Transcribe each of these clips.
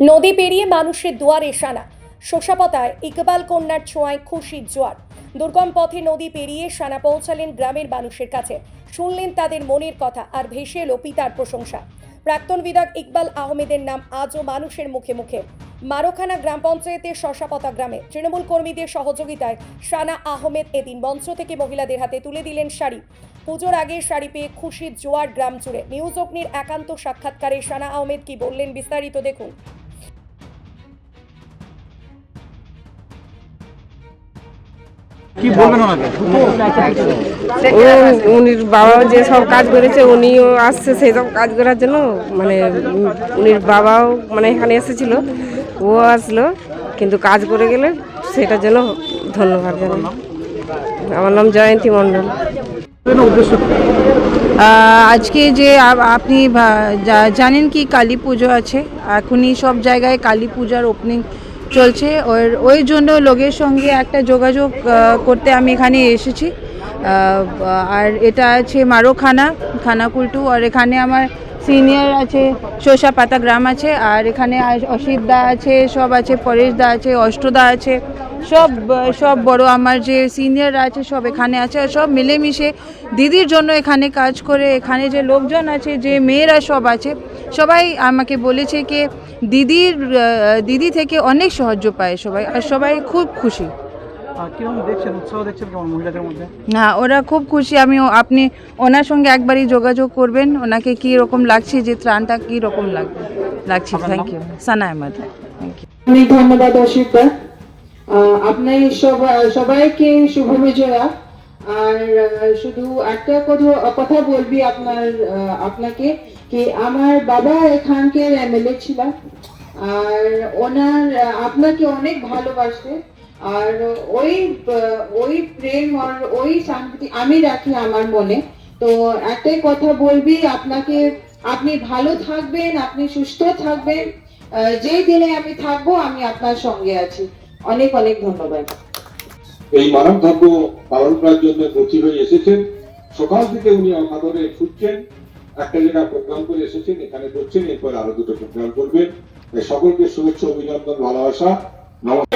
নদী পেরিয়ে মানুষের দুয়ারে সানা। শোষাপতায় ইকবাল কন্যার ছোঁয়ায় খুশির জোয়ার। দুর্গম পথে নদী পেরিয়ে সানা পৌঁছালেন গ্রামের মানুষের কাছে। শুনলেন তাদের মনের কথা আর ভেসে এলো পিতার প্রশংসা। প্রাক্তন বিধায়ক ইকবাল আহমেদের নাম আজও মানুষের মুখে মুখে। মারোখানা গ্রাম পঞ্চায়েতের শশাপতা গ্রামে তৃণমূল কর্মীদের সহযোগিতায় সানা আহমেদ এদিন মঞ্চ থেকে মহিলাদের হাতে তুলে দিলেন শাড়ি। পুজোর আগে শাড়ি পেয়ে খুশির জোয়ার গ্রাম জুড়ে। নিউজ অগ্নির একান্ত সাক্ষাৎকারে সানা আহমেদ কি বললেন বিস্তারিত দেখুন। কি বলবেন ওনাকে? উনির বাবা যে সব কাজ করেছে উনিও আসছে সেই সব কাজ করার জন্য। মানে উনির বাবাও মানে এখানে এসেছিল ও আসলো কিন্তু কাজ করে গেলে সেটার জন্য ধন্যবাদ জানাই। আমার নাম জয়ন্তী মণ্ডল। আজকে যে আপনি জানেন কি কালী পুজো আছে? এখনই সব জায়গায় কালী পূজার ওপেনিং চলছে। ওর, ওই জন্য লোকের সঙ্গে একটা যোগাযোগ করতে আমি এখানে এসেছি। আর এটা আছে মারোখানা খানাকুলটু আর এখানে আমার সিনিয়র আছে শোষা পাতা গ্রাম আছে, আর এখানে অসিত দা আছে, সব আছে, পরেশ দা আছে অষ্টদা আছে, সব সব বড় আমার যে সিনিয়ররা আছে সব এখানে আছে, আর সব মিলেমিশে দিদির জন্য এখানে কাজ করে, এখানে যে লোকজন আছে, যে মেয়েরা সব আছে, সবাই আমাকে বলেছে কি, দিদির দিদি থেকে অনেক সাহায্য পায় সবাই, আর সবাই খুব খুশি। কীরকম দেখছেন উৎসাহ দেখছেন কেমন মহিলাদের মধ্যে? না ওরা খুব খুশি। আমি আপনি ওনার সঙ্গে একবারই যোগাযোগ করবেন। ওনাকে কি রকম লাগছে যে ত্রাণটা কি রকম লাগবে লাগছে? Thank you Sana Ahmed. Thank you অনেক ধন্যবাদ আপনার সবাইকে শুভ বিজয়া। আর শুধু একটা কথা কথা বলবি আপনার আপনাকে কি আমার বাবা এখানকার এমএলএ ছিল। আর ওনার আপনাকে অনেক ভালোবাসে। আর ওই ওই প্রেম আর ওই শান্তি আমি রাখি আমার মনে। তো একটাই কথা বলবি, আপনাকে, আপনি ভালো থাকবেন, আপনি সুস্থ থাকবেন। যেই দিনে আমি থাকব, আমি আপনার সঙ্গে আছি। অনেক অনেক ধন্যবাদ। এই মানব ধর্ম পালন করার জন্য ভর্তি হয়ে এসেছেন। সকাল থেকে উনি অকাতরে ছুটছেন। একটা জায়গায় প্রোগ্রাম করে এসেছেন, এখানে করছেন এরপর আরও দুটো প্রোগ্রাম করবেন। সকলকে শুভেচ্ছা, অভিনন্দন, ভালোবাসা। নমস্কার।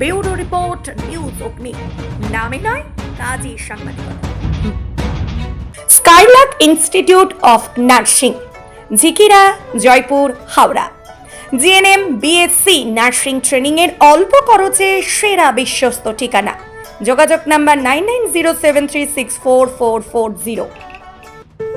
ব্যুরো রিপোর্ট, নিউজ অগ্নি। নামে নয়, কাজী সাংবাদিকতা। Skylark Institute of Nursing Jhikira Joypur, Howrah. GNM, BSc nursing ট্রেনিংয়ের অল্প খরচে সেরা বিশ্বস্ত ঠিকানা। যোগাযোগ number nine nine zero seven three six four four four zero.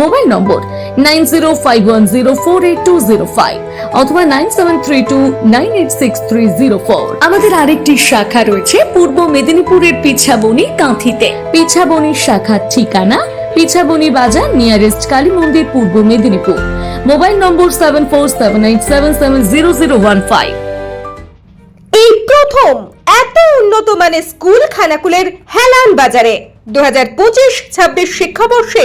Mobile number nine zero five one zero four eight two zero five অথবা nine seven three two nine eight six three zero four. আমাদের আরেকটি শাখা রয়েছে পূর্ব মেদিনীপুরের পিছাবনি কাঁথিতে। পিছাবনির শাখার ঠিকানা পিছাবনি বাজার nearest Kali মন্দির Purba Medinipur. Mobile number seven four seven eight seven seven zero zero one five. এই প্রথম এত উন্নত মানের স্কুল খানাকুলের হেলান বাজারে। দু হাজার পঁচিশ ছাব্বিশ শিক্ষাবর্ষে